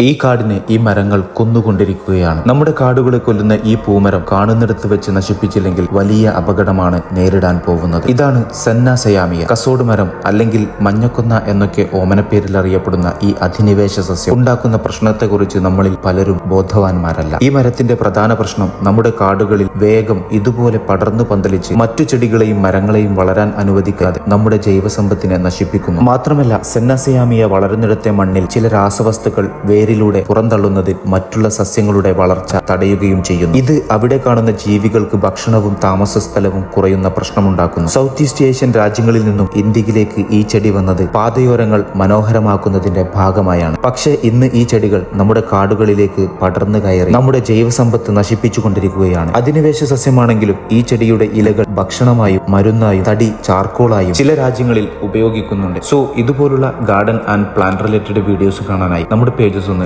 ഈ കാടിനെ ഈ മരങ്ങൾ കൊന്നുകൊണ്ടിരിക്കുകയാണ്. നമ്മുടെ കാടുകളെ കൊല്ലുന്ന ഈ പൂമരം കാണുന്നിടത്ത് വെച്ച് നശിപ്പിച്ചില്ലെങ്കിൽ വലിയ അപകടമാണ് നേരിടാൻ പോകുന്നത്. ഇതാണ് സന്നാസയാമിയ. കസോട് മരം അല്ലെങ്കിൽ മഞ്ഞക്കൊന്ന എന്നൊക്കെ ഓമനപ്പേരിൽ അറിയപ്പെടുന്ന ഈ അധിനിവേശ സസ്യം. ഉണ്ടാക്കുന്ന പ്രശ്നത്തെക്കുറിച്ച് നമ്മളിൽ പലരും ബോധവാന്മാരല്ല. ഈ മരത്തിന്റെ പ്രധാന പ്രശ്നം നമ്മുടെ കാടുകളിൽ വേഗം ഇതുപോലെ പടർന്നു പന്തലിച്ച് മറ്റു ചെടികളെയും മരങ്ങളെയും വളരാൻ അനുവദിക്കാതെ നമ്മുടെ ജൈവസമ്പത്തിനെ നശിപ്പിക്കുന്നു. മാത്രമല്ല സെന്നസയാമിയ വളരുന്നിടത്തെ മണ്ണിൽ ചില രാസവസ്തുക്കൾ വേരിലൂടെ പുറന്തള്ളുന്നതിൽ മറ്റുള്ള സസ്യങ്ങളുടെ വളർച്ച തടയുകയും ചെയ്യുന്നു. ഇത് അവിടെ കാണുന്ന ജീവികൾക്ക് ഭക്ഷണവും താമസ സ്ഥലവും കുറയുന്ന പ്രശ്നമുണ്ടാക്കുന്നു. സൗത്ത് ഈസ്റ്റ് ഏഷ്യൻ രാജ്യങ്ങളിൽ നിന്നും ഇന്ത്യയിലേക്ക് ഈ ചെടി വന്നത് പാതയോരങ്ങൾ മനോഹരമാക്കുന്നതിന്റെ ഭാഗമായാണ്. പക്ഷേ ഇന്ന് ഈ ചെടികൾ നമ്മുടെ കാടുകളിലേക്ക് പടർന്നു കയറി നമ്മുടെ ജൈവസമ്പത്ത് നശിപ്പിച്ചുകൊണ്ടിരിക്കുകയാണ്. അധിനിവേശ സസ്യമാണെങ്കിലും ഈ ചെടിയുടെ ഇലകൾ ഭക്ഷണമായും മരുന്നായും തടി ചാർക്കോളായും ചില രാജ്യങ്ങളിൽ ഉപയോഗിക്കുന്നുണ്ട്. സോ ഇതുപോലുള്ള garden and plant related videos കാണാനായി നമ്മുടെ പേജസ് ഒന്ന്